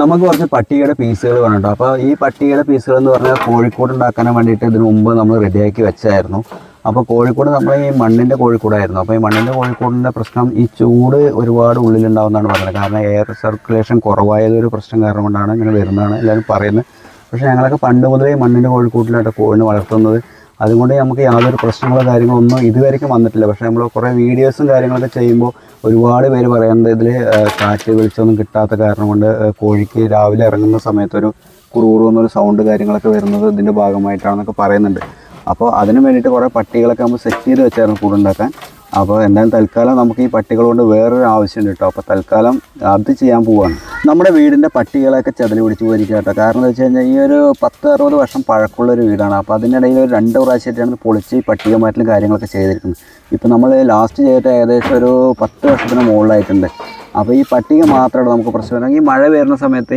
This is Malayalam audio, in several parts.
നമുക്ക് കുറച്ച് പട്ടികയുടെ പീസുകൾ വേണം കേട്ടോ അപ്പോൾ ഈ പട്ടികയുടെ പീസുകൾ എന്ന് പറഞ്ഞാൽ കോഴിക്കോട് ഉണ്ടാക്കാൻ വേണ്ടിയിട്ട് ഇതിനു മുമ്പ് നമ്മൾ റെഡിയാക്കി വെച്ചായിരുന്നു. അപ്പോൾ കോഴിക്കോട് നമ്മൾ ഈ മണ്ണിന്റെ കോഴിക്കോടായിരുന്നു. അപ്പോൾ ഈ മണ്ണിന്റെ കോഴിക്കോടിന്റെ പ്രശ്നം ഈ ചൂട് ഒരുപാട് ഉള്ളിലുണ്ടാവുന്നതാണ് പറയുന്നത് കാരണം എയർ സർക്കുലേഷൻ കുറവായതൊരു പ്രശ്നം കാരണം കൊണ്ടാണ് ഇങ്ങനെ വരുന്നതാണ് എല്ലാവരും പറയുന്നത്. പക്ഷേ ഞങ്ങളൊക്കെ പണ്ട് മുതലേ മണ്ണിന്റെ കോഴിക്കോട്ടിലായിട്ട് കോഴിനെ വളർത്തുന്നത്. അതുകൊണ്ട് നമുക്ക് യാതൊരു പ്രശ്നങ്ങളോ കാര്യങ്ങളോ ഒന്നും ഇതുവരെയ്ക്കും വന്നിട്ടില്ല. പക്ഷേ നമ്മൾ കുറേ വീഡിയോസും കാര്യങ്ങളൊക്കെ ചെയ്യുമ്പോൾ ഒരുപാട് പേര് പറയുന്നത് ഇതിൽ കാറ്റ് വെളിച്ചമൊന്നും കിട്ടാത്ത കാരണം കൊണ്ട് കോഴിക്ക് രാവിലെ ഇറങ്ങുന്ന സമയത്ത് ഒരു കുറുകുറു എന്നൊരു സൗണ്ട് കാര്യങ്ങളൊക്കെ വരുന്നത് ഇതിന്റെ ഭാഗമായിട്ടാണെന്നൊക്കെ പറയുന്നുണ്ട്. അപ്പോൾ അതിന് വേണ്ടിയിട്ട് കുറേ പട്ടികളൊക്കെ നമ്മൾ സെറ്റ് ചെയ്ത് വെച്ചായിരുന്നു കൂടുണ്ടാക്കാൻ അപ്പോൾ എന്തായാലും തൽക്കാലം നമുക്ക് ഈ പട്ടികൾ കൊണ്ട് വേറൊരു ആവശ്യമുണ്ട് കേട്ടോ. അപ്പോൾ തൽക്കാലം അത് ചെയ്യാൻ പോവാണ്. നമ്മുടെ വീടിന്റെ പട്ടികളൊക്കെ ചെതൽ പിടിച്ച് പോയിരിക്കുക കേട്ടോ. കാരണം എന്താ വെച്ച് കഴിഞ്ഞാൽ ഈ ഒരു പത്ത് അറുപത് വർഷം പഴക്കമുള്ള ഒരു വീടാണ്. അപ്പോൾ അതിനിടയിൽ ഒരു രണ്ട് പ്രാവശ്യമായിട്ടാണ് പൊളിച്ച് പട്ടിക മാറ്റലും കാര്യങ്ങളൊക്കെ ചെയ്തിരിക്കുന്നത്. ഇപ്പോൾ നമ്മൾ ലാസ്റ്റ് ചെയ്തിട്ട് ഏകദേശം ഒരു പത്ത് വർഷത്തിന് മുകളിലായിട്ടുണ്ട്. അപ്പോൾ ഈ പട്ടിക മാത്രമേ നമുക്ക് പ്രശ്നം ഈ മഴ വരുന്ന സമയത്ത്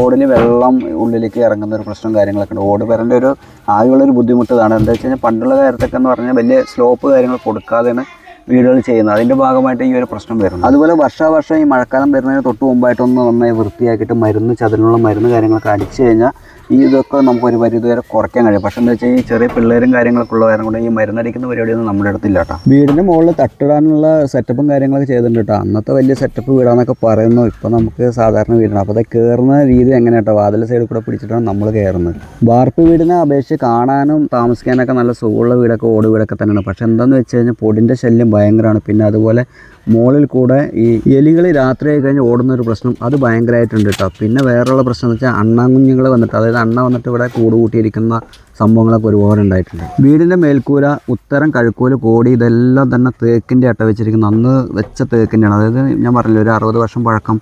ഓടിന് വെള്ളം ഉള്ളിലേക്ക് ഇറങ്ങുന്ന ഒരു പ്രശ്നം കാര്യങ്ങളൊക്കെ ഉണ്ട്. ഓട് വരേണ്ട ഒരു ആകെയുള്ളൊരു ബുദ്ധിമുട്ട് ഇതാണ്. എന്താ വെച്ച് കഴിഞ്ഞാൽ പണ്ടുള്ള കാലത്തൊക്കെ എന്ന് പറഞ്ഞാൽ വലിയ സ്ലോപ്പ് കാര്യങ്ങൾ കൊടുക്കാതെയാണ് വീടുകൾ ചെയ്യുന്നത്. അതിന്റെ ഭാഗമായിട്ട് ഈ ഒരു പ്രശ്നം വരുന്നു. അതുപോലെ വർഷാവർഷം ഈ മഴക്കാലം വരുന്നതിന് തൊട്ട് മുമ്പായിട്ടൊന്ന് നന്നായി വൃത്തിയാക്കിയിട്ട് മരുന്ന് ചതിനുള്ള മരുന്ന് കാര്യങ്ങളൊക്കെ അടിച്ചു കഴിഞ്ഞാൽ ഇതൊക്കെ നമുക്ക് ഒരു പരിധി വരെ കുറയ്ക്കാൻ കഴിയും. പക്ഷേ എന്താ വെച്ചാൽ ഈ ചെറിയ പിള്ളേരും കാര്യങ്ങളൊക്കെ ഉള്ള കാരണം കൊണ്ട് ഈ മരുന്നടിക്കുന്ന പരിപാടിയൊന്നും നമ്മുടെ അടുത്തില്ല കേട്ടോ. വീടിന്റെ മുകളിൽ തട്ടിടാനുള്ള സെറ്റപ്പും കാര്യങ്ങളൊക്കെ ചെയ്തിട്ടുണ്ട് കേട്ടോ. അന്നത്തെ വലിയ സെറ്റപ്പ് വീടാന്നൊക്കെ പറയുന്നു. ഇപ്പോൾ നമുക്ക് സാധാരണ വീടാണ്. അപ്പോൾ അത് കയറുന്ന രീതി എങ്ങനെ കേട്ടോ? വാതിൽ സൈഡിൽ കൂടെ പിടിച്ചിട്ടാണ് നമ്മൾ കയറുന്നത് വാർപ്പ് വീടിനെ അപേക്ഷിച്ച് കാണാനും താമസിക്കാനൊക്കെ നല്ല സുഖമുള്ള വീടൊക്കെ ഓട് വീടൊക്കെ തന്നെയാണ്. പക്ഷേ എന്താണെന്ന് വെച്ച് കഴിഞ്ഞാൽ പൊടിന്റെ ശല്യം ഭയങ്കരമാണ്. പിന്നെ അതുപോലെ മുകളിൽ കൂടെ ഈ എലികൾ രാത്രി ആയി കഴിഞ്ഞ് ഓടുന്ന ഒരു പ്രശ്നം അത് ഭയങ്കരമായിട്ടുണ്ട് കേട്ടോ. പിന്നെ വേറെയുള്ള പ്രശ്നം എന്ന് വെച്ചാൽ അണ്ണാങ്കുഞ്ഞുങ്ങൾ വന്നിട്ട് അതായത് അണ്ണ വന്നിട്ട് ഇവിടെ കൂട് കൂട്ടിയിരിക്കുന്ന സംഭവങ്ങളൊക്കെ ഒരുപാട് ഉണ്ടായിട്ടുണ്ട്. വീടിന്റെ മേൽക്കൂര ഉത്തരം കഴുക്കോൽ കോടി ഇതെല്ലാം തന്നെ തേക്കിന്റെ അട്ട വെച്ചിരിക്കുന്ന. അന്ന് വെച്ച തേക്കിന്റെയാണ് അതായത് ഞാൻ പറഞ്ഞില്ല ഒരു അറുപത് വർഷം പഴക്കം.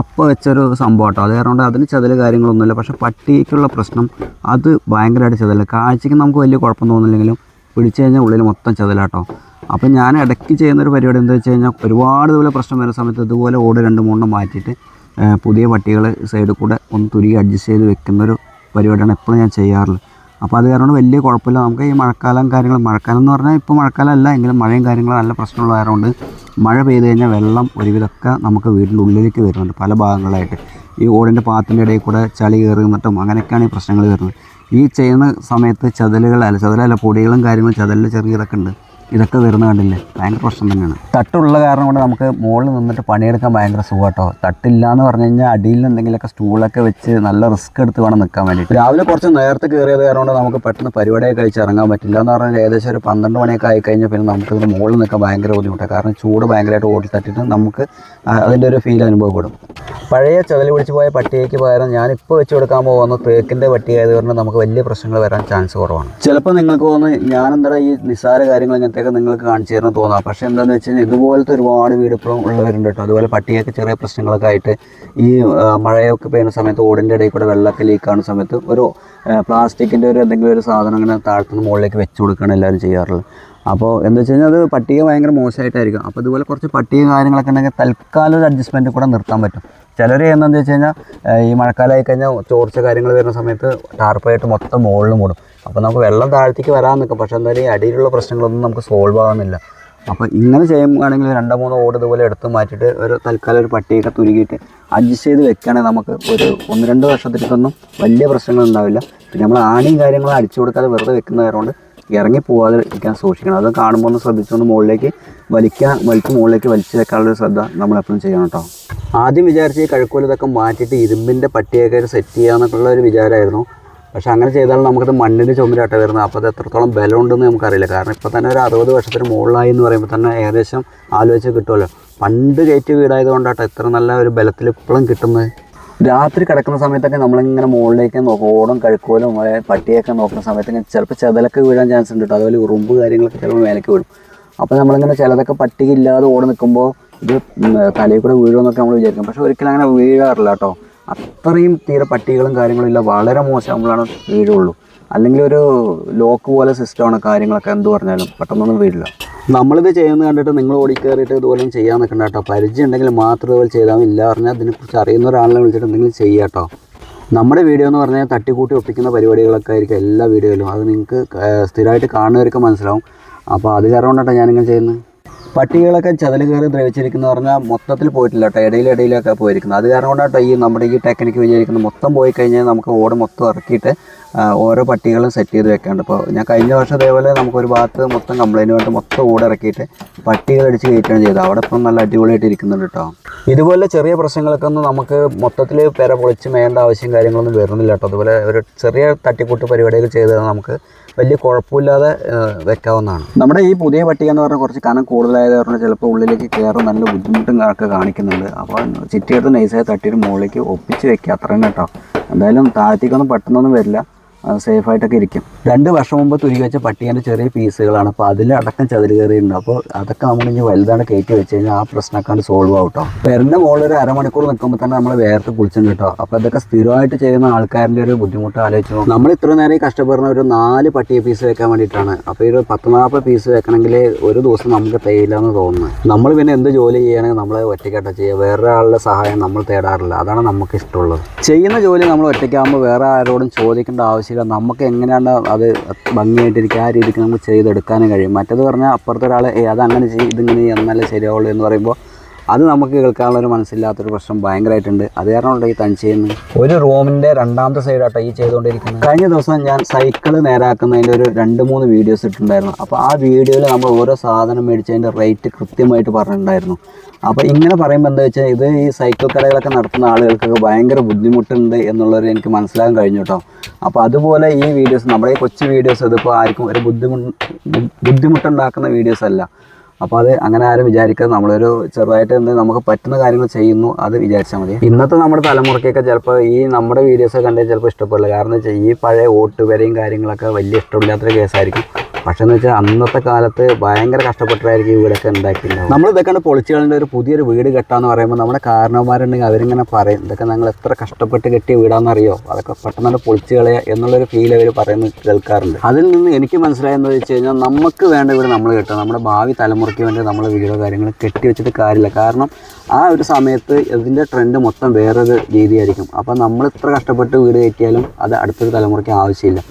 അപ്പം വെച്ചൊരു സംഭവം കേട്ടോ. അത് കാരണം അതിന് ചതിൽ കാര്യങ്ങളൊന്നുമില്ല. പക്ഷേ പട്ടിക്കുള്ള പ്രശ്നം അത് ഭയങ്കരമായിട്ട് ചതല. കാഴ്ചയ്ക്ക് നമുക്ക് വലിയ കുഴപ്പം തോന്നില്ലെങ്കിലും പിടിച്ചു കഴിഞ്ഞാൽ ഉള്ളിൽ മൊത്തം ചതലാട്ടോ. അപ്പം ഞാൻ ഇടയ്ക്ക് ചെയ്യുന്നൊരു പരിപാടി എന്താ വെച്ച് കഴിഞ്ഞാൽ ഒരുപാട് ഇതുപോലെ പ്രശ്നം വരുന്ന സമയത്ത് ഇതുപോലെ ഓട് രണ്ട് മൂന്നെണ്ണം മാറ്റിയിട്ട് പുതിയ പട്ടികൾ സൈഡിൽ കൂടെ ഒന്ന് തുരുകി അഡ്ജസ്റ്റ് ചെയ്ത് വെക്കുന്നൊരു പരിപാടിയാണ് എപ്പോഴും ഞാൻ ചെയ്യാറുള്ളത്. അപ്പോൾ അത് കാരണം വലിയ കുഴപ്പമില്ല. നമുക്ക് ഈ മഴക്കാലം കാര്യങ്ങൾ മഴക്കാലം എന്ന് പറഞ്ഞാൽ ഇപ്പോൾ മഴക്കാലം അല്ല എങ്കിലും മഴയും കാര്യങ്ങളും നല്ല പ്രശ്നമുള്ള ആയതുകൊണ്ട് മഴ പെയ്ത് കഴിഞ്ഞാൽ വെള്ളം ഒരുവിധമൊക്കെ നമുക്ക് വീടിന്റെ ഉള്ളിലേക്ക് വരുന്നുണ്ട് പല ഭാഗങ്ങളായിട്ട്. ഈ ഓടിന്റെ പാത്തിന്റെ ഇടയിൽ കൂടെ ചളി കയറി നിന്നിട്ടും അങ്ങനെയൊക്കെയാണ് ഈ പ്രശ്നങ്ങൾ വരുന്നത്. ഈ ചെയ്യുന്ന സമയത്ത് ചതലുകൾ അല്ല ചതലല്ല പൊടികളും കാര്യങ്ങളും ചതലിൽ ചെറിയതൊക്കെ ഉണ്ട്. ഇതൊക്കെ വരുന്ന കണ്ടില്ലേ? ഭയങ്കര പ്രശ്നം തന്നെയാണ്. തട്ടുള്ള കാരണം കൊണ്ട് നമുക്ക് മുകളിൽ നിന്നിട്ട് പണിയെടുക്കാൻ ഭയങ്കര സുഖമാട്ടോ തട്ടില്ല എന്ന് പറഞ്ഞു കഴിഞ്ഞാൽ അടിയിൽ എന്തെങ്കിലുമൊക്കെ സ്റ്റൂളൊക്കെ വെച്ച് നല്ല റിസ്ക് എടുത്ത് വേണം നിൽക്കാൻ വേണ്ടിയിട്ട്. രാവിലെ കുറച്ച് നേരത്തെ കയറിയത് കാരണം കൊണ്ട് നമുക്ക് പെട്ടെന്ന് പരിപാടിയൊക്കെ കഴിച്ച് ഇറങ്ങാൻ പറ്റില്ല. എന്ന് പറഞ്ഞാൽ ഏകദേശം ഒരു പന്ത്രണ്ട് മണിയൊക്കെ ആയി കഴിഞ്ഞാൽ പിന്നെ നമുക്ക് ഇതിന് മുകളിൽ നിൽക്കാൻ ഭയങ്കര ബുദ്ധിമുട്ടാണ്. കാരണം ചൂട് ഭയങ്കരമായിട്ട് ഓടി തട്ടിയിട്ട് നമുക്ക് അതിന്റെ ഒരു ഫീൽ അനുഭവപ്പെടും. പഴയ ചതലി പിടിച്ച് പോയ പട്ടികയ്ക്ക് പകരം ഞാനിപ്പോൾ വെച്ച് കൊടുക്കാൻ പോകുന്ന തേക്കിന്റെ പട്ടിയായത് കൊണ്ട് നമുക്ക് വലിയ പ്രശ്നങ്ങൾ വരാൻ ചാൻസ് കുറവാണ്. ചിലപ്പോൾ നിങ്ങൾക്ക് തോന്നുന്നു ഞാനെന്താ ഈ നിസ്സാര കാര്യങ്ങൾ ഇങ്ങനത്തെയൊക്കെ നിങ്ങൾക്ക് കാണിച്ചു തരുന്ന തോന്നാം. പക്ഷേ എന്താണെന്ന് വെച്ച് കഴിഞ്ഞാൽ ഇതുപോലത്തെ ഒരുപാട് വീട് ഇപ്പോഴും ഉള്ളവരുണ്ട് കേട്ടോ. അതുപോലെ പട്ടിയൊക്കെ ചെറിയ പ്രശ്നങ്ങളൊക്കെ ആയിട്ട് ഈ മഴയൊക്കെ പെയ്യുന്ന സമയത്ത് ഓടിന്റെ ഇടയിൽ കൂടെ വെള്ളമൊക്കെ ലീക്കാവുന്ന സമയത്ത് ഒരു പ്ലാസ്റ്റിക്കിന്റെ ഒരു എന്തെങ്കിലും ഒരു സാധനം ഇങ്ങനെ താഴ്ത്തുന്ന മുകളിലേക്ക് വെച്ച് കൊടുക്കുകയാണ് എല്ലാവരും ചെയ്യാറുള്ളത്. അപ്പോൾ എന്താ വെച്ച് കഴിഞ്ഞാൽ അത് പട്ടിക ഭയങ്കര മോശമായിട്ടായിരിക്കും. അപ്പോൾ ഇതുപോലെ കുറച്ച് പട്ടിക കാര്യങ്ങളൊക്കെ ഉണ്ടെങ്കിൽ തൽക്കാലം ഒരു അഡ്ജസ്റ്റ്മെന്റ് കൂടെ നിർത്താൻ പറ്റും. ചിലർ ചെയ്യുന്നതെന്ന് വെച്ച് കഴിഞ്ഞാൽ ഈ മഴക്കാലമായി കഴിഞ്ഞാൽ ചോർച്ച കാര്യങ്ങൾ വരുന്ന സമയത്ത് ടാർപ്പായിട്ട് മൊത്തം മുകളിൽ മൂടും. അപ്പോൾ നമുക്ക് വെള്ളം താഴത്തേക്ക് വരാൻ നിൽക്കും പക്ഷേ എന്തായാലും ഈ അടിയിലുള്ള പ്രശ്നങ്ങളൊന്നും നമുക്ക് സോൾവ് ആകുന്നില്ല അപ്പോൾ ഇങ്ങനെ ചെയ്യുകയാണെങ്കിൽ രണ്ടോ മൂന്നോ ഓട് ഇതുപോലെ എടുത്ത് മാറ്റിയിട്ട് ഒരു തൽക്കാലം ഒരു പട്ടിയൊക്കെ തുരുകിയിട്ട് അഡ്ജസ്റ്റ് ചെയ്ത് വെക്കുകയാണെങ്കിൽ നമുക്ക് ഒരു ഒന്ന് രണ്ട് വർഷത്തിലേക്കൊന്നും വലിയ പ്രശ്നങ്ങൾ ഉണ്ടാവില്ല. പിന്നെ നമ്മൾ ആണിയും കാര്യങ്ങളും അടിച്ചു കൊടുക്കാതെ വെറുതെ വെക്കുന്നതായതുകൊണ്ട് ഇറങ്ങി പോവാതെ ഇരിക്കാൻ സൂക്ഷിക്കണം. അത് കാണുമ്പോൾ ഒന്ന് ശ്രദ്ധിച്ചുകൊണ്ട് മുകളിലേക്ക് വലിക്കാൻ വലിച്ച് മുകളിലേക്ക് വലിച്ചു വെക്കാനുള്ള ശ്രദ്ധ നമ്മൾ എപ്പോഴും ചെയ്യണം കേട്ടോ. ആദ്യം വിചാരിച്ച് ഈ കഴുക്കോൽ ഇതൊക്കെ മാറ്റിയിട്ട് ഇരുമ്പിന്റെ പട്ടിയൊക്കെ സെറ്റ് ചെയ്യാന്നൊക്കെയുള്ള ഒരു വിചാരമായിരുന്നു പക്ഷേ അങ്ങനെ ചെയ്താൽ നമുക്കത് മണ്ണിന്റെ ചുമരാട്ട വരുന്നത്. അപ്പോൾ അത് എത്രത്തോളം ബലമുണ്ടെന്ന് നമുക്കറിയില്ല. കാരണം ഇപ്പോൾ തന്നെ ഒരു അറുപത് വർഷത്തിന് മുകളിലായി എന്ന് പറയുമ്പോൾ തന്നെ ഏകദേശം ആലോചിച്ച് കിട്ടുമല്ലോ. പണ്ട് കയറ്റി വീടായത് കൊണ്ടാട്ടോ ഇത്ര നല്ല ഒരു ബലത്തിൽ ഇപ്പോഴും കിട്ടുന്നത്. രാത്രി കിടക്കുന്ന സമയത്തൊക്കെ നമ്മളിങ്ങനെ മുകളിലേക്ക് നോക്കും. ഓടും കഴുക്കോലും പട്ടിയൊക്കെ നോക്കുന്ന സമയത്ത് ചിലപ്പോൾ ചെതലൊക്കെ വീഴാൻ ചാൻസ് ഉണ്ട് കേട്ടോ അതുപോലെ ഉറുമ്പ് കാര്യങ്ങളൊക്കെ ചിലപ്പോൾ മേലേക്ക് വീഴും. അപ്പോൾ നമ്മളിങ്ങനെ ചിലതൊക്കെ പട്ടിക ഇല്ലാതെ ഓടി നിൽക്കുമ്പോൾ ഇത് തലയിൽ കൂടെ വീഴുമെന്നൊക്കെ നമ്മൾ വിചാരിക്കും. പക്ഷെ ഒരിക്കലും അങ്ങനെ വീഴാറില്ല കേട്ടോ അത്രയും തീരെ പട്ടികളും കാര്യങ്ങളും ഇല്ല. വളരെ മോശമാകുമ്പോഴാണ് വീഴുള്ളൂ. അല്ലെങ്കിൽ ഒരു ലോക്ക് പോലെ സിസ്റ്റമാണ് കാര്യങ്ങളൊക്കെ എന്ത് പറഞ്ഞാലും പെട്ടെന്നൊന്നും വീഴില്ല നമ്മളിത് ചെയ്യുന്നത് കണ്ടിട്ട് നിങ്ങൾ ഓടിക്കേറിയിട്ട് ഇതുപോലെ ചെയ്യാൻ നിൽക്കണ്ട കേട്ടോ. പരിചയം ഉണ്ടെങ്കിൽ മാത്രം ഇതുപോലെ ചെയ്താൽ. ഇല്ല പറഞ്ഞാൽ അതിനെക്കുറിച്ച് അറിയുന്ന ഒരാളെ വിളിച്ചിട്ട് എന്തെങ്കിലും ചെയ്യുക കേട്ടോ. നമ്മുടെ വീഡിയോ എന്ന് പറഞ്ഞാൽ തട്ടിക്കൂട്ടി ഒപ്പിക്കുന്ന പരിപാടികളൊക്കെ ആയിരിക്കും എല്ലാ വീഡിയോയിലും. അത് നിങ്ങൾക്ക് സ്ഥിരമായിട്ട് കാണുന്നവർക്ക് മനസ്സിലാവും. അപ്പോൾ അത് കാരണം കൊണ്ടാട്ടോ ഞാനിങ്ങനെ ചെയ്യുന്നത്. പട്ടികളൊക്കെ ചതൽ കയറി ദ്രവിച്ചിരിക്കുന്ന പറഞ്ഞാൽ മൊത്തത്തിൽ പോയിട്ടില്ല കേട്ടോ. ഇടയിൽ ഇടയിലൊക്കെ പോയിരിക്കുന്നത് അത് കാരണം കൊണ്ടാട്ടോ ഈ നമ്മുടെ ഈ ടെക്നിക്ക് വിചാരിക്കുന്നത് മൊത്തം പോയി കഴിഞ്ഞാൽ നമുക്ക് ഓട് മൊത്തം ഇറക്കിയിട്ട് ഓരോ പട്ടികളും സെറ്റ് ചെയ്ത് വെക്കാണ്ട്. ഇപ്പോൾ ഞാൻ കഴിഞ്ഞ വർഷം ഇതേപോലെ നമുക്കൊരു ഭാഗത്ത് മൊത്തം കംപ്ലൈന്റ് വേണ്ടി മൊത്തം ഓട് ഇറക്കിയിട്ട് പട്ടികൾ അടിച്ച് കയറ്റുകയാണ് ചെയ്തത്. അവിടെ ഇപ്പം നല്ല അടിപൊളിയായിട്ട് ഇരിക്കുന്നുണ്ട് കേട്ടോ. ഇതുപോലെ ചെറിയ പ്രശ്നങ്ങളൊക്കെ ഒന്നും നമുക്ക് മൊത്തത്തിൽ പെര പൊളിച്ച് മേയേണ്ട ആവശ്യം കാര്യങ്ങളൊന്നും വരുന്നില്ല കേട്ടോ. അതുപോലെ ഒരു ചെറിയ തട്ടിക്കൂട്ട് പരിപാടികൾ ചെയ്താൽ നമുക്ക് വലിയ കുഴപ്പമില്ലാതെ വെക്കാവുന്നതാണ്. നമ്മുടെ ഈ പുതിയ പട്ടിക എന്ന് പറഞ്ഞാൽ കുറച്ച് കനം കൂടുതലായത് പറഞ്ഞാൽ ചിലപ്പോൾ ഉള്ളിലേക്ക് കയറും നല്ല ബുദ്ധിമുട്ടും ഒക്കെ കാണിക്കുന്നുണ്ട്. അപ്പോൾ ചിറ്റിയെടുത്ത് നൈസായി തട്ടിയിട്ട് മുകളിലേക്ക് ഒപ്പിച്ച് വെക്കുക. അത്ര തന്നെ കേട്ടോ. എന്തായാലും താഴത്തേക്കൊന്നും പെട്ടെന്നൊന്നും വരില്ല. സേഫായിട്ടൊക്കെ ഇരിക്കും. രണ്ട് വർഷം മുമ്പ് തുരുക്കി വെച്ച പട്ടിയേന്റെ ചെറിയ പീസുകളാണ്. അപ്പോൾ അതിലടക്കം ചതിൽ കയറിയിട്ടുണ്ട്. അപ്പോൾ അതൊക്കെ നമ്മൾ ഇനി വലുതാണ് കയറ്റി വെച്ച് കഴിഞ്ഞാൽ ആ പ്രശ്നമൊക്കെ സോൾവ് ആവും കേട്ടോ പെരന്റെ മുകളിൽ ഒരു അരമണിക്കൂർ നിൽക്കുമ്പോൾ തന്നെ നമ്മൾ വേർത്ത് കുളിച്ചിട്ടുണ്ട് കേട്ടോ. അപ്പോൾ അതൊക്കെ സ്ഥിരമായിട്ട് ചെയ്യുന്ന ആൾക്കാരിന്റെ ഒരു ബുദ്ധിമുട്ട് ആലോചിച്ചു നമ്മൾ ഇത്ര നേരം കഷ്ടപ്പെടുന്ന ഒരു നാല് പട്ടിയ പീസ് വെക്കാൻ വേണ്ടിയിട്ടാണ്. അപ്പോൾ ഒരു പത്ത് നാൽപ്പത് പീസ് വെക്കണമെങ്കിൽ ഒരു ദിവസം നമുക്ക് തേയില്ല എന്ന് തോന്നുന്നു. നമ്മൾ പിന്നെ എന്ത് ജോലി ചെയ്യണമെങ്കിൽ നമ്മൾ ഒറ്റയ്ക്കട്ട ചെയ്യുക. വേറെ ആളുടെ സഹായം നമ്മൾ തേടാറില്ല. അതാണ് നമുക്ക് ഇഷ്ടമുള്ളത്. ചെയ്യുന്ന ജോലി നമ്മൾ ഒറ്റയ്ക്കാകുമ്പോൾ വേറെ ആരോടും ചോദിക്കേണ്ട ആവശ്യമില്ല നമുക്ക് എങ്ങനെയാണ് അത് ഭംഗിയായിട്ടിരിക്കുക ആ രീതിക്ക് നമുക്ക് ചെയ്തെടുക്കാനും കഴിയും. മറ്റേത് പറഞ്ഞാൽ അപ്പുറത്തെ ഒരാൾ ഏ അത് അങ്ങനെ ചെയ്യും ഇതിങ്ങനെ എന്നാലേ ശരിയാവുള്ളൂ എന്ന് പറയുമ്പോൾ അത് നമുക്ക് കേൾക്കാനുള്ള ഒരു മനസ്സില്ലാത്തൊരു പ്രശ്നം ഭയങ്കരമായിട്ടുണ്ട് അത് കാരണമുണ്ട് ഈ തനിച്ച് ചെയ്യുന്നത് ഒരു റൂമിന്റെ രണ്ടാമത്തെ സൈഡാട്ടോ ഈ ചെയ്തുകൊണ്ടിരിക്കുന്നത്. കഴിഞ്ഞ ദിവസം ഞാൻ സൈക്കിൾ നേരാക്കുന്നതിന്റെ ഒരു രണ്ട് മൂന്ന് വീഡിയോസ് ഇട്ടിട്ടുണ്ടായിരുന്നു. അപ്പോൾ ആ വീഡിയോയിൽ നമ്മൾ ഓരോ സാധനം മേടിച്ചതിന്റെ റേറ്റ് കൃത്യമായിട്ട് പറഞ്ഞിട്ടുണ്ടായിരുന്നു. അപ്പോൾ ഇങ്ങനെ പറയുമ്പോൾ എന്താ വെച്ചാൽ ഇത് ഈ സൈക്കിൾ കടകളൊക്കെ നടത്തുന്ന ആളുകൾക്കൊക്കെ ഭയങ്കര ബുദ്ധിമുട്ടുണ്ട് എന്നുള്ളത് എനിക്ക് മനസ്സിലാക്കാൻ കഴിഞ്ഞു കേട്ടോ അപ്പോൾ അതുപോലെ ഈ വീഡിയോസ് നമ്മുടെ ഈ കൊച്ചു വീഡിയോസ് ഇതിപ്പോൾ ആർക്കും ഒരു ബുദ്ധിമുട്ട് ബുദ്ധിമുട്ടുണ്ടാക്കുന്ന വീഡിയോസ് അല്ല. അപ്പോൾ അത് അങ്ങനെ ആരും വിചാരിക്കാതെ നമ്മളൊരു ചെറുതായിട്ട് എന്ത് നമുക്ക് പറ്റുന്ന കാര്യങ്ങൾ ചെയ്യുന്നു അത് വിചാരിച്ചാൽ മതി. ഇന്നത്തെ നമ്മുടെ തലമുറയ്ക്കൊക്കെ ചിലപ്പോൾ ഈ നമ്മുടെ വീഡിയോസ് കണ്ടാൽ ചിലപ്പോൾ ഇഷ്ടപ്പെടില്ല. കാരണം വെച്ചാൽ ഈ പഴയ ഓട്ടുവരെയും കാര്യങ്ങളൊക്കെ വലിയ ഇഷ്ടമില്ലാത്തൊരു കേസായിരിക്കും പക്ഷേ എന്ന് വെച്ചാൽ അന്നത്തെ കാലത്ത് ഭയങ്കര കഷ്ടപ്പെട്ടായിരിക്കും വീടൊക്കെ ഉണ്ടാക്കിയിട്ടുണ്ടാവും നമ്മൾ ഇതൊക്കെ പൊളിച്ചുകളുടെ ഒരു പുതിയൊരു വീട് കെട്ടാന്ന് പറയുമ്പോൾ നമ്മുടെ കാരണവന്മാരുണ്ടെങ്കിൽ അവരിങ്ങനെ പറയും ഇതൊക്കെ ഞങ്ങൾ എത്ര കഷ്ടപ്പെട്ട് കെട്ടിയ വീടാണെന്നറിയോ അതൊക്കെ പെട്ടെന്ന് പൊളിച്ചു കളയുക എന്നുള്ളൊരു ഫീൽ അവർ പറയുന്നത് കേൾക്കാറുണ്ട്. അതിൽ നിന്ന് എനിക്ക് മനസ്സിലായെന്ന് വെച്ച് കഴിഞ്ഞാൽ നമുക്ക് വേണ്ട വീട് നമ്മൾ കെട്ടുക. നമ്മുടെ ഭാവി തലമുറയ്ക്ക് വേണ്ടി നമ്മൾ വീടോ കാര്യങ്ങൾ കെട്ടി വെച്ചിട്ട് കാര്യമില്ല. കാരണം ആ ഒരു സമയത്ത് ഇതിന്റെ ട്രെൻഡ് മൊത്തം വേറൊരു രീതിയായിരിക്കും. അപ്പോൾ നമ്മൾ ഇത്ര കഷ്ടപ്പെട്ട് വീട് കെട്ടിയാലും അത് അടുത്തൊരു തലമുറയ്ക്ക് ആവശ്യമില്ല.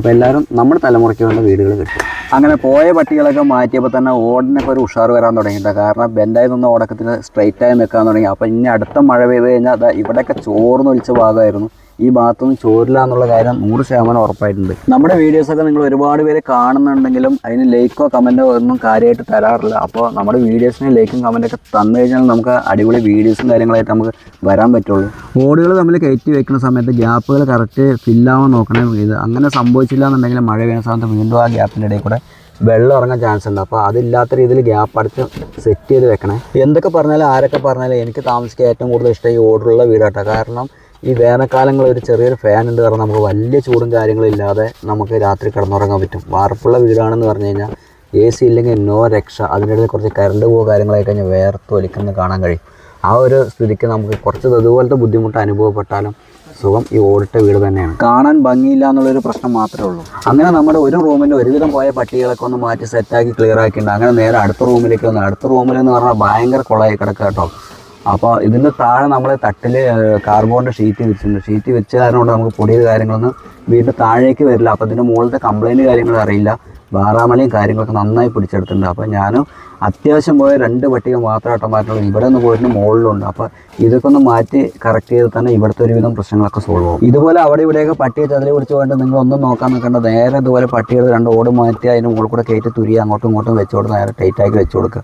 അപ്പോൾ എല്ലാവരും നമ്മുടെ തലമുറയ്ക്ക് വേണ്ട വീടുകൾ കിട്ടും. അങ്ങനെ പോയ പട്ടികളൊക്കെ മാറ്റിയപ്പോൾ തന്നെ ഓടിനൊക്കെ ഒരു ഉഷാർ വരാൻ തുടങ്ങിയിട്ടുണ്ട്. കാരണം ബെൻഡായി നിന്ന് ഓടക്കത്തിൽ സ്ട്രെയിറ്റായി നിൽക്കാൻ തുടങ്ങി. അപ്പോൾ ഇനി അടുത്ത മഴ പെയ്ത് കഴിഞ്ഞാൽ ദാ ഇവിടെയൊക്കെ ചോർന്നൊലിച്ച ഭാഗമായിരുന്നു. ഈ ഭാഗത്തൊന്നും ചോരില്ല എന്നുള്ള കാര്യം നൂറ് ശതമാനം ഉറപ്പായിട്ടുണ്ട്. നമ്മുടെ വീഡിയോസൊക്കെ നിങ്ങൾ ഒരുപാട് പേര് കാണുന്നുണ്ടെങ്കിലും അതിന് ലൈക്കോ കമന്റോ ഒന്നും കാര്യമായിട്ട് തരാറില്ല. അപ്പോൾ നമ്മുടെ വീഡിയോസിന് ലൈക്കും കമന്റൊക്കെ തന്നു കഴിഞ്ഞാൽ നമുക്ക് അടിപൊളി വീഡിയോസും കാര്യങ്ങളായിട്ട് നമുക്ക് വരാൻ പറ്റുള്ളൂ. ഓടുകൾ തമ്മിൽ കയറ്റി വെക്കുന്ന സമയത്ത് ഗ്യാപ്പുകൾ കറക്റ്റ് ഫില്ലാവാൻ നോക്കണേ ഇത്. അങ്ങനെ സംഭവിച്ചില്ല എന്നുണ്ടെങ്കിൽ മഴ വീണ സമയത്ത് വീണ്ടും ആ ഗ്യാപ്പിന്റെ ഇടയിൽ കൂടെ വെള്ളം ഇറങ്ങാൻ ചാൻസ് ഉണ്ട്. അപ്പോൾ അതില്ലാത്ത രീതിയിൽ ഗ്യാപ്പ് അടച്ച് സെറ്റ് ചെയ്ത് വെക്കണേ. എന്തൊക്കെ പറഞ്ഞാലും ആരൊക്കെ പറഞ്ഞാലും എനിക്ക് താമസിക്കാൻ ഏറ്റവും കൂടുതൽ ഇഷ്ടം ഈ ഓർഡറുള്ള വീടാട്ടോ. കാരണം ഈ വേനൽക്കാലങ്ങളിൽ ഒരു ചെറിയൊരു ഫാൻ ഉണ്ട് കാരണം നമുക്ക് വലിയ ചൂടും കാര്യങ്ങളില്ലാതെ നമുക്ക് രാത്രി കിടന്നുറങ്ങാൻ പറ്റും. വാർപ്പുള്ള വീടാണെന്ന് പറഞ്ഞു കഴിഞ്ഞാൽ എ സി ഇല്ലെങ്കിൽ നോ രക്ഷ. അതിന്റെ ഇടയിൽ കുറച്ച് കറണ്ട് പോകുക കാര്യങ്ങളായി കഴിഞ്ഞാൽ വേർത്ത് ഒലിക്കുന്നത് കാണാൻ കഴിയും. ആ ഒരു സ്ഥിതിക്ക് നമുക്ക് കുറച്ച് ഇതുപോലത്തെ ബുദ്ധിമുട്ട് അനുഭവപ്പെട്ടാലും സുഖം ഈ ഓടിട്ട വീട് തന്നെയാണ്. കാണാൻ ഭംഗിയില്ല എന്നുള്ളൊരു പ്രശ്നം മാത്രമേ ഉള്ളൂ. അങ്ങനെ നമ്മുടെ ഒരു റൂമിൽ ഒരുവിധം പോയ പട്ടികളൊക്കെ ഒന്ന് മാറ്റി സെറ്റാക്കി ക്ലിയർ ആക്കിയിട്ടുണ്ട്. അങ്ങനെ നേരെ അടുത്ത റൂമിലേക്ക് വന്നു. അടുത്ത റൂമിൽ എന്ന് പറഞ്ഞാൽ ഭയങ്കര കുളമായി കിടക്കുക കേട്ടോ. അപ്പോൾ ഇതിന്റെ താഴെ നമ്മൾ തട്ടിൽ കാർബോണിന്റെ ഷീറ്റ് വെച്ചിട്ടുണ്ട്. ഷീറ്റ് വെച്ച കാരണം കൊണ്ട് നമുക്ക് പൊടിയത് കാര്യങ്ങളൊന്നും വീടിന്റെ താഴേക്ക് വരില്ല. അപ്പോൾ ഇതിന്റെ മുകളിലത്തെ കംപ്ലൈന്റ് കാര്യങ്ങളും അറിയില്ല. ബാറാമലയും കാര്യങ്ങളൊക്കെ നന്നായി പിടിച്ചെടുത്തിട്ടുണ്ട്. അപ്പോൾ ഞാനും അത്യാവശ്യം പോയ രണ്ട് പട്ടിക മാത്രമായിട്ട് മാറ്റുള്ളൂ ഇവിടെ നിന്ന് പോയിട്ട് മുകളിലുണ്ട്. അപ്പോൾ ഇതൊക്കെ ഒന്ന് മാറ്റി കറക്റ്റ് ചെയ്ത് തന്നെ ഇവിടുത്തെ ഒരുവിധം പ്രശ്നങ്ങളൊക്കെ സോൾവ് ആവും. ഇതുപോലെ അവിടെ ഇവിടെയൊക്കെ പട്ടിയെ ചതിരി പിടിച്ച് പോയിട്ട് നിങ്ങൾ ഒന്നും നോക്കാൻ നിൽക്കേണ്ട. നേരെ ഇതുപോലെ പട്ടികൾ രണ്ട് ഓട് മാറ്റി അതിന് മുകളിൽ കൂടെ കയറ്റി തുരി അങ്ങോട്ടും ഇങ്ങോട്ടും വെച്ച് കൊടുത്ത് നേരെ ടൈറ്റാക്കി വെച്ച് കൊടുക്കുക.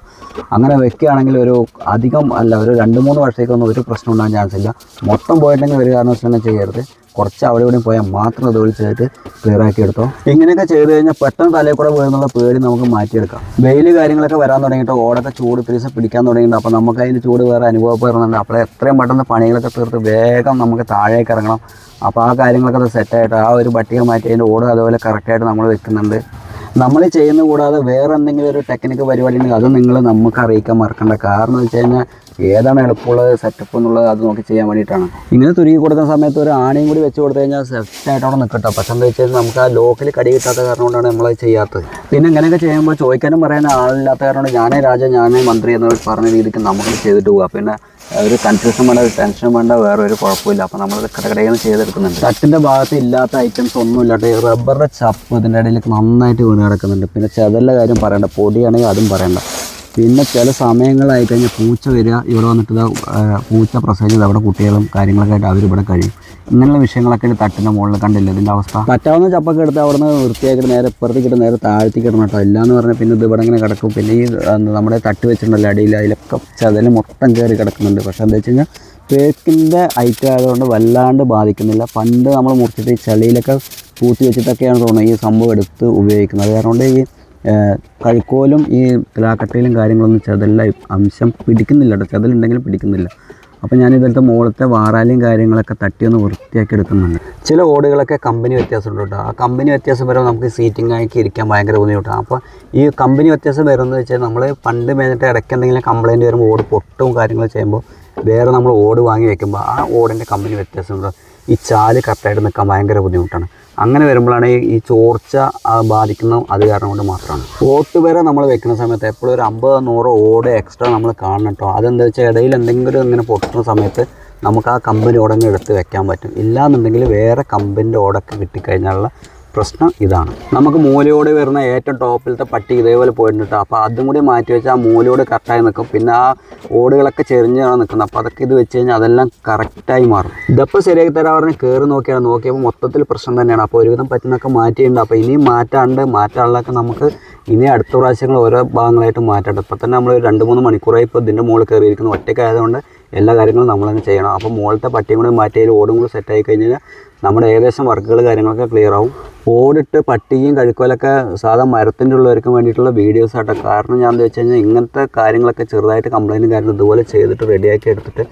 അങ്ങനെ വെക്കുകയാണെങ്കിൽ ഒരു അധികം അല്ല ഒരു രണ്ട് മൂന്ന് വർഷത്തേക്കൊന്നും ഒരു പ്രശ്നം ഉണ്ടാകാൻ ചാൻസ് ഇല്ല. മൊത്തം പോയിട്ടുണ്ടെങ്കിൽ ഒരു കാരണവശാലും ചെയ്യരുത്. കുറച്ച് അവിടെ ഇവിടെയും പോയാൽ മാത്രം ഇതുപോലെ ചെയ്തിട്ട് ക്ലിയർ ആക്കി എടുത്തോ. ഇങ്ങനെയൊക്കെ ചെയ്ത് കഴിഞ്ഞാൽ പെട്ടെന്ന് തലയിൽ കൂടെ വീഴുന്നുള്ള പേടി നമുക്ക് മാറ്റിയെടുക്കാം. വെയിൽ കാര്യങ്ങളൊക്കെ വരാൻ തുടങ്ങിയിട്ട് ഓടൊക്കെ ചൂട് പിരിച്ച് പിടിക്കാൻ തുടങ്ങിയിട്ട് അപ്പോൾ നമുക്ക് അതിന്റെ ചൂട് വേറെ അനുഭവപ്പെടുന്നുണ്ട് അപ്പോൾ എത്രയും പെട്ടെന്ന് പണികളൊക്കെ തീർത്ത് വേഗം നമുക്ക് താഴേക്ക് ഇറങ്ങണം. അപ്പോൾ ആ കാര്യങ്ങളൊക്കെ സെറ്റായിട്ട് ആ ഒരു പട്ടിക മാറ്റി അതിന്റെ ഓട് അതുപോലെ കറക്റ്റായിട്ട് നമ്മൾ വെക്കുന്നുണ്ട്. നമ്മൾ ചെയ്യുന്ന കൂടാതെ വേറെ എന്തെങ്കിലും ഒരു ടെക്നിക്ക് പരിപാടി ഉണ്ടെങ്കിൽ അത് നിങ്ങൾ നമുക്ക് അറിയിക്കാൻ മറക്കണ്ട. കാരണം എന്ന് വെച്ച് കഴിഞ്ഞാൽ ഏതാണ് എളുപ്പമുള്ളത് സെറ്റപ്പ് എന്നുള്ളത് അത് നോക്കി ചെയ്യാൻ വേണ്ടിയിട്ടാണ്. ഇങ്ങനെ തുരുകി കൊടുക്കുന്ന സമയത്ത് ഒരു ആണിയും കൂടി വെച്ച് കൊടുത്തു കഴിഞ്ഞാൽ സെഫ്റ്റായിട്ട് അവിടെ നിൽക്കട്ടെ. പക്ഷെ എന്താ വെച്ച് കഴിഞ്ഞാൽ നമുക്ക് ആ ലോക്കൽ കടി കിട്ടാത്ത കാരണം കൊണ്ടാണ് നമ്മളത് ചെയ്യാത്തത്. പിന്നെ ഇങ്ങനെയൊക്കെ ചെയ്യുമ്പോൾ ചോദിക്കാനും പറയാനും ആളില്ലാത്ത കാരണം ഞാനേ രാജ ഞാനേ മന്ത്രി എന്നൊരു പറഞ്ഞ രീതിക്ക് നമുക്ക് ചെയ്തിട്ട് പോകാം പിന്നെ ഒരു കൺഫ്യൂഷൻ വേണ്ട ഒരു ടെൻഷൻ വേണ്ട വേറെ ഒരു കുഴപ്പമില്ല. അപ്പോൾ നമ്മൾ കടകടയിൽ നിന്ന് ചെയ്തെടുക്കുന്നുണ്ട്. തട്ടിന്റെ ഭാഗത്ത് ഇല്ലാത്ത ഐറ്റംസ് ഒന്നും ഇല്ലാട്ട് റബ്ബറിന്റെ ചപ്പ് ഇതിന്റെ ഇടയിലേക്ക് നന്നായിട്ട് വീണ് കിടക്കുന്നുണ്ട്. പിന്നെ ചെതലിന്റെ കാര്യം പറയണ്ട. പൊടിയാണെങ്കിൽ അതും പറയണ്ട. പിന്നെ ചില സമയങ്ങളായി കഴിഞ്ഞാൽ പൂച്ച വരിക ഇവിടെ വന്നിട്ട് പൂച്ച പ്രസവിച്ചത് അവിടെ കുട്ടികളും കാര്യങ്ങളൊക്കെ ആയിട്ട് അവരിവിടെ കഴിയും. ഇങ്ങനെയുള്ള വിഷയങ്ങളൊക്കെ തട്ടിന്റെ മുകളിൽ കണ്ടില്ല? ഇതിന്റെ അവസ്ഥ? പറ്റാവുന്ന ചപ്പൊക്കെ എടുത്ത് അവിടെ നിന്ന് വൃത്തിയാക്കിയിട്ട് നേരെ ഇപ്പുറത്തേക്കിട്ട് നേരെ താഴ്ത്തി ഇടണം കേട്ടോ. ഇല്ലാന്ന് പറഞ്ഞാൽ പിന്നെ ഇത് ഇവിടെ ഇങ്ങനെ കിടക്കും. പിന്നെ ഈ നമ്മുടെ തട്ട് വെച്ചിട്ടുണ്ടല്ലോ അടിയിൽ അതിലൊക്കെ ചതൽ മൊത്തം കയറി കിടക്കുന്നുണ്ട്. പക്ഷേ എന്താ വെച്ച് കഴിഞ്ഞാൽ തേക്കിന്റെ ഐറ്റം ആയതുകൊണ്ട് വല്ലാണ്ട് ബാധിക്കുന്നില്ല. പണ്ട് നമ്മൾ മുറിച്ചിട്ട് ഈ ചളിയിലൊക്കെ പൂത്തി വെച്ചിട്ടൊക്കെയാണ് തോന്നുന്നത് ഈ സംഭവം എടുത്ത് ഉപയോഗിക്കുന്നത്. അതുകൊണ്ട് ഈ കഴുക്കോലും ഈ പിലാക്കട്ടയിലും കാര്യങ്ങളൊന്നും ചെതലില്ല അംശം പിടിക്കുന്നില്ല കേട്ടോ. ചെതലുണ്ടെങ്കിലും പിടിക്കുന്നില്ല. അപ്പോൾ ഞാൻ ഇതിലത്തെ മുകളത്തെ വാറാലിയും കാര്യങ്ങളൊക്കെ തട്ടിയൊന്ന് വൃത്തിയാക്കി എടുക്കുന്നുണ്ട്. ചില ഓടുകളൊക്കെ കമ്പനി വ്യത്യാസമുണ്ട് കേട്ടോ. ആ കമ്പനി വ്യത്യാസം വരുമ്പോൾ നമുക്ക് സീറ്റിംഗ് ആക്കി ഇരിക്കാൻ ഭയങ്കര ബുദ്ധിമുട്ടാണ്. അപ്പോൾ ഈ കമ്പനി വ്യത്യാസം വരുന്നത് വെച്ചാൽ നമ്മൾ പണ്ട് മേഞ്ഞിട്ട് ഇടയ്ക്ക് എന്തെങ്കിലും കംപ്ലയിന്റ് വരുമ്പോൾ ഓട് പൊട്ടും കാര്യങ്ങൾ ചെയ്യുമ്പോൾ വേറെ നമ്മൾ ഓട് വാങ്ങി വെക്കുമ്പോൾ ആ ഓടിന്റെ കമ്പനി വ്യത്യാസമുണ്ട് ഈ ചാൽ കറക്റ്റായിട്ട് നിൽക്കാൻ ഭയങ്കര ബുദ്ധിമുട്ടാണ്. അങ്ങനെ വരുമ്പോഴാണ് ഈ- ചോർച്ച ബാധിക്കുന്നത്. അത് കാരണം കൊണ്ട് മാത്രമാണ്. ഓട്ട് വരെ നമ്മൾ വെക്കുന്ന സമയത്ത് എപ്പോഴും ഒരു അമ്പതോ നൂറോ ഓട് എക്സ്ട്രാ നമ്മൾ കാണണം കേട്ടോ. അതെന്താ വെച്ചാൽ ഇടയിൽ എന്തെങ്കിലും ഇങ്ങനെ പൊട്ടുന്ന സമയത്ത് നമുക്ക് ആ കമ്പനി ഓടങ്ങ് എടുത്ത് വെക്കാൻ പറ്റും. ഇല്ലാന്നുണ്ടെങ്കിൽ വേറെ കമ്പനിന്റെ ഓടൊക്കെ കിട്ടിക്കഴിഞ്ഞാലുള്ള പ്രശ്നം ഇതാണ്. നമുക്ക് മൂലയോട് വരുന്ന ഏറ്റവും ടോപ്പിലത്തെ പട്ടി ഇതേപോലെ പോയിട്ടുണ്ട് അപ്പോൾ അതും കൂടി മാറ്റി വെച്ചാൽ ആ മൂലയോട് കറക്റ്റായി നിൽക്കും പിന്നെ ആ ഓടുകളൊക്കെ ചെരിഞ്ഞാണ് നിൽക്കുന്നത് അപ്പോൾ അതൊക്കെ ഇത് വെച്ച് കഴിഞ്ഞാൽ അതെല്ലാം കറക്റ്റായി മാറും. ഇതപ്പോൾ ശരിയാക്കി തരാൻ പറഞ്ഞ് കയറി നോക്കിയാണ്. നോക്കിയപ്പോൾ മൊത്തത്തിൽ പ്രശ്നം തന്നെയാണ്. അപ്പോൾ ഒരുവിധം പറ്റുന്നൊക്കെ മാറ്റിയിട്ടുണ്ട്. അപ്പോൾ ഇനിയും മാറ്റാണ്ട് മാറ്റാനുള്ളതൊക്കെ നമുക്ക് ഇനി അടുത്ത പ്രാവശ്യങ്ങൾ ഓരോ ഭാഗങ്ങളായിട്ട് മാറ്റണം. ഇപ്പോൾ തന്നെ നമ്മൾ രണ്ട് മൂന്ന് മണിക്കൂറായി ഇപ്പോൾ ഇതിന്റെ മുകളിൽ കയറിയിരിക്കുന്നു. ഒറ്റയ്ക്കായതുകൊണ്ട് എല്ലാ കാര്യങ്ങളും നമ്മൾ തന്നെ ചെയ്യണം. അപ്പോൾ മുകളിലത്തെ പട്ടിയും കൂടെ മാറ്റി അതിൽ ഓടും കൂടി സെറ്റായി കഴിഞ്ഞാൽ നമ്മുടെ ഏകദേശം വർക്കുകൾ കാര്യങ്ങളൊക്കെ ക്ലിയർ ആവും. ഓടിട്ട് പട്ടിയും കഴുക്കോലൊക്കെ സാധാ മരത്തിന്റെ ഉള്ളവർക്ക് വേണ്ടിയിട്ടുള്ള വീഡിയോസ് ആട്ടോ. കാരണം ഞാൻ എന്താ വെച്ച് കഴിഞ്ഞാൽ ഇങ്ങനത്തെ കാര്യങ്ങളൊക്കെ ചെറുതായിട്ട് കംപ്ലൈന്റും കാര്യങ്ങളും ഇതുപോലെ ചെയ്തിട്ട് റെഡിയാക്കി എടുത്തിട്ട്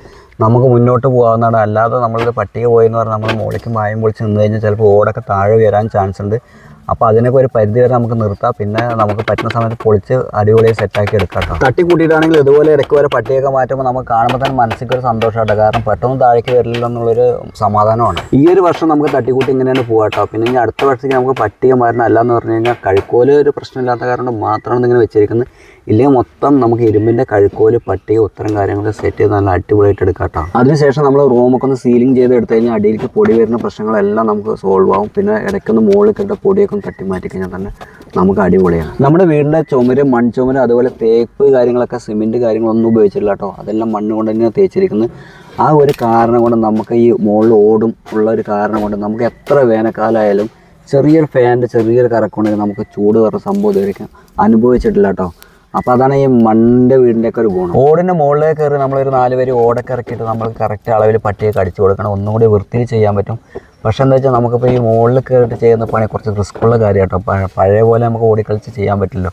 നമുക്ക് മുന്നോട്ട് പോകാവുന്നതാണ്. അല്ലാതെ നമ്മളൊരു പട്ടിക പോയെന്ന് പറഞ്ഞാൽ നമ്മൾ മുകളിലേക്ക് മായം പൊളിച്ച് നിന്ന് കഴിഞ്ഞാൽ ചിലപ്പോൾ ഓടൊക്കെ താഴെ വരാൻ ചാൻസ് ഉണ്ട്. അപ്പോൾ അതിനൊക്കെ ഒരു പരിധി വരെ നമുക്ക് നിർത്താം. പിന്നെ നമുക്ക് പറ്റുന്ന സമയത്ത് പൊളിച്ച് അടിപൊളി സെറ്റാക്കി എടുക്കാം കേട്ടോ. തട്ടി കൂട്ടിയിട്ടാണെങ്കിൽ ഇതുപോലെ ഇടയ്ക്ക് വരെ പട്ടിയൊക്കെ മാറ്റുമ്പോൾ നമുക്ക് കാണുമ്പോൾ തന്നെ മനസ്സിക്ക് ഒരു സന്തോഷമായിട്ട് കാരണം പെട്ടെന്ന് താഴേക്ക് വരില്ല എന്നുള്ളൊരു സമാധാനമാണ്. ഈ ഒരു വർഷം നമുക്ക് തട്ടിക്കൂട്ടി ഇങ്ങനെയാണ് പോകാം കേട്ടോ. പിന്നെ ഇനി അടുത്ത വർഷത്തേക്ക് നമുക്ക് പട്ടിക മാറണം അല്ലാന്ന് പറഞ്ഞു കഴിഞ്ഞാൽ കഴുക്കോൽ ഒരു പ്രശ്നമില്ലാത്ത കാരണം മാത്രമാണ് ഇങ്ങനെ വെച്ചിരിക്കുന്നത്. ഇല്ലെങ്കിൽ മൊത്തം നമുക്ക് ഇരുമ്പിന്റെ കഴുക്കോൽ പട്ടിക ഉത്തരം കാര്യങ്ങളൊക്കെ സെറ്റ് ചെയ്ത് നല്ല അടിപൊളിയായിട്ട് എടുക്കാം കേട്ടോ. അതിനുശേഷം നമ്മൾ റൂമൊക്കെ ഒന്ന് സീലിംഗ് ചെയ്ത് എടുത്തു കഴിഞ്ഞാൽ അടിയിലേക്ക് പൊടി വരുന്ന പ്രശ്നങ്ങളെല്ലാം നമുക്ക് സോൾവ് ആവും. പിന്നെ ഇടയ്ക്കൊന്ന് മുകളിൽ കിട്ടുന്ന പൊടിയൊക്കെ ഒന്ന് തട്ടി മാറ്റി കഴിഞ്ഞാൽ തന്നെ നമുക്ക് അടിപൊളിയാണ്. നമ്മുടെ വീടിന്റെ ചുമര് മൺചുമര് അതുപോലെ തേപ്പ് കാര്യങ്ങളൊക്കെ സിമെന്റ് കാര്യങ്ങളൊന്നും ഉപയോഗിച്ചിട്ടില്ല കേട്ടോ. അതെല്ലാം മണ്ണ് കൊണ്ട് തന്നെയാണ് തേച്ചിരിക്കുന്നത്. ആ ഒരു കാരണം കൊണ്ട് നമുക്ക് ഈ മുകളിൽ ഓടും ഉള്ള ഒരു കാരണം കൊണ്ട് നമുക്ക് എത്ര വേനൽക്കാലമായാലും ചെറിയൊരു ഫാനിന്റെ ചെറിയൊരു കറക്കുണ്ടെങ്കിൽ നമുക്ക് ചൂട് വേറെ സംഭവം ഇതുവരെയ്ക്കും അനുഭവിച്ചിട്ടില്ല കേട്ടോ. അപ്പോൾ അതാണ് ഈ മണ്ണിന്റെ വീടിന്റെയൊക്കെ ഒരു ഗുണം. ഓടിന്റെ മുകളിലേക്ക് കയറി നമ്മളൊരു നാല് പേര് ഓടൊക്കെ ഇറക്കിയിട്ട് നമ്മൾ കറക്റ്റ് അളവിൽ പട്ടിയൊക്കെ അടിച്ചു കൊടുക്കണം. ഒന്നും കൂടി വൃത്തിയിൽ ചെയ്യാൻ പറ്റും. പക്ഷേ എന്താ വെച്ചാൽ നമുക്കിപ്പോൾ ഈ മുകളിൽ കയറിയിട്ട് ചെയ്യുന്ന പണി കുറച്ച് റിസ്ക്കുള്ള കാര്യം കേട്ടോ പഴയ പോലെ നമുക്ക് ഓടിക്കളിച്ച് ചെയ്യാൻ പറ്റില്ലല്ലോ.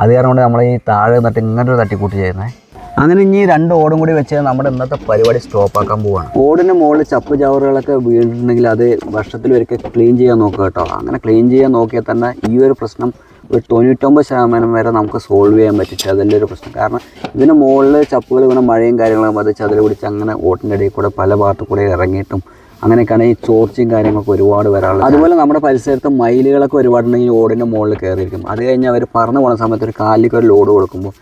അത് കാരണം കൊണ്ട് നമ്മൾ ഈ താഴെ നിന്നിട്ട് ഇങ്ങനെ ഒരു തട്ടിക്കൂട്ടി ചെയ്യുന്നത് അങ്ങനെ ഇനി രണ്ട് ഓടും കൂടി വെച്ച് നമ്മുടെ ഇന്നത്തെ പരിപാടി സ്റ്റോപ്പ് ആക്കാൻ പോവാണ്. ഓടിന് മുകളിൽ ചപ്പ് ചവറുകളൊക്കെ വീണിട്ടുണ്ടെങ്കിൽ അത് വർഷത്തിൽ ഒരിക്കൽ ക്ലീൻ ചെയ്യാൻ നോക്കുക കേട്ടോ. അങ്ങനെ ക്ലീൻ ചെയ്യാൻ നോക്കിയാൽ തന്നെ ഈ ഒരു പ്രശ്നം ഒരു തൊണ്ണൂറ്റൊമ്പത് ശതമാനം വരെ നമുക്ക് സോൾവ് ചെയ്യാൻ പറ്റും ചതലിന്റെ ഒരു പ്രശ്നം. കാരണം ഇതിന് മുകളിൽ ചപ്പുകൾ വീണ മഴയും കാര്യങ്ങളും അത് ചതിൽ പിടിച്ച് അങ്ങനെ ഓട്ടിന്റെ ഇടയിൽ കൂടെ പല ഭാഗത്തു കൂടെ ഇറങ്ങിയിട്ടും അങ്ങനെയൊക്കെയാണ് ഈ ചോർച്ചയും കാര്യങ്ങളൊക്കെ ഒരുപാട് വരാറുള്ളത്. അതുപോലെ നമ്മുടെ പരിസരത്ത് മയിലുകളൊക്കെ ഒരുപാടുണ്ടെങ്കിൽ ഓടിന്റെ മുകളിൽ കയറിയിരിക്കും. അത് കഴിഞ്ഞ് അവർ പറന്നു പോകുന്ന സമയത്ത് ഒരു കാലിലേക്ക് ഒരു ലോഡ് കൊടുക്കുമ്പോൾ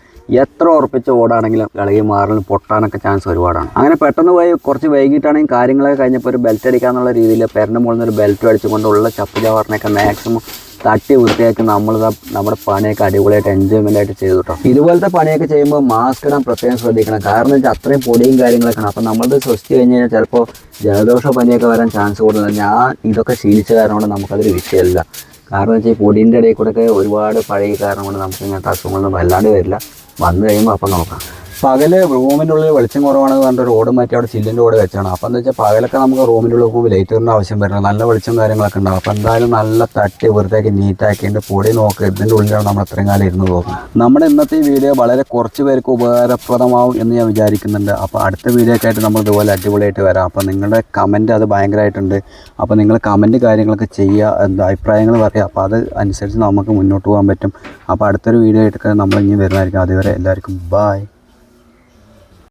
എത്ര ഉറപ്പിച്ച ഓടാണെങ്കിലും ഇളകി മാറലും പൊട്ടാനൊക്കെ ചാൻസ് ഒരുപാടാണ്. അങ്ങനെ പെട്ടെന്ന് പോയി കുറച്ച് വൈകിട്ടാണെങ്കിൽ കാര്യങ്ങളൊക്കെ കഴിഞ്ഞപ്പോൾ ഒരു ബെൽറ്റ് അടിക്കാന്നുള്ള രീതിയിൽ പെരന്റെ മുകളിൽ നിന്ന് ഒരു ബെൽറ്റ് അടിച്ചുകൊണ്ടുള്ള ചപ്പ് ചവറിനൊക്കെ മാക്സിമം തട്ടി വൃത്തിയാക്കി നമ്മൾ നമ്മുടെ പണിയൊക്കെ അടിപൊളിയായിട്ട് എൻജോയ്മെന്റ് ആയിട്ട് ചെയ്തു കേട്ടോ ഇതുപോലത്തെ പണിയൊക്കെ ചെയ്യുമ്പോൾ മാസ്ക് ഇടാൻ പ്രത്യേകം ശ്രദ്ധിക്കണം. കാരണം വെച്ചാൽ അത്രയും പൊടിയും കാര്യങ്ങളൊക്കെയാണ്. അപ്പോൾ നമ്മളത് ശ്വസിച്ച് കഴിഞ്ഞ് കഴിഞ്ഞാൽ ചിലപ്പോൾ ജലദോഷ പനിയൊക്കെ വരാൻ ചാൻസ് കൂടുതലാണ് ഞാൻ ഇതൊക്കെ ശീലിച്ച കാരണം കൊണ്ട് നമുക്കതൊരു വിഷയമല്ല കാരണം വെച്ചാൽ ഈ പൊടിന്റെ ഇടയിൽ കൂടെ ഒക്കെ ഒരുപാട് പഴയ കാരണം കൊണ്ട് നമുക്ക് ഇങ്ങനത്തെ അസുഖങ്ങളൊന്നും വല്ലാണ്ട് വരില്ല. വന്നു കഴിയുമ്പോൾ അപ്പം നോക്കാം. പകൽ റൂമിന്റെ ഉള്ളിൽ വെളിച്ചം കുറവാണെന്ന് പറഞ്ഞിട്ട് ഒരു ഓട് മാറ്റി അവിടെ ചില്ലിന്റെ ഓട് വെച്ചാണ്. അപ്പം എന്താ വെച്ചാൽ പകലൊക്കെ നമുക്ക് റൂമിന്റെ ഉള്ളിൽ പോകുമ്പോൾ ലൈറ്ററിന്റെ ആവശ്യം വരണം നല്ല വെളിച്ചം കാര്യങ്ങളൊക്കെ ഉണ്ടാവും. അപ്പം എന്തായാലും നല്ല തട്ടി വൃത്തിയാക്കി എന്റെ പൊടി നോക്കുക ഇതിന്റെ ഉള്ളിലാണ് നമ്മൾ അത്രയും കാലം ഇരുന്ന് പോകുന്നത്. നമ്മുടെ ഇന്നത്തെ ഈ വീഡിയോ വളരെ കുറച്ച് പേർക്ക് ഉപകാരപ്രദമാവും എന്ന് ഞാൻ വിചാരിക്കുന്നുണ്ട്. അപ്പോൾ അടുത്ത വീഡിയോ ആയിട്ട് നമ്മൾ ഇതുപോലെ അടിപൊളിയായിട്ട് വരാം. അപ്പോൾ നിങ്ങളുടെ കമന്റ് അത് ഭയങ്കരമായിട്ടുണ്ട്. അപ്പോൾ നിങ്ങൾ കമന്റ് കാര്യങ്ങളൊക്കെ ചെയ്യുക എന്താ അഭിപ്രായങ്ങൾ പറയുക. അപ്പോൾ അത് അനുസരിച്ച് നമുക്ക് മുന്നോട്ട് പോകാൻ പറ്റും. അപ്പോൾ അടുത്തൊരു വീഡിയോ ആയിട്ട് നമ്മൾ ഇനി വരുന്നതായിരിക്കും. അതുവരെ എല്ലാവർക്കും ബായ്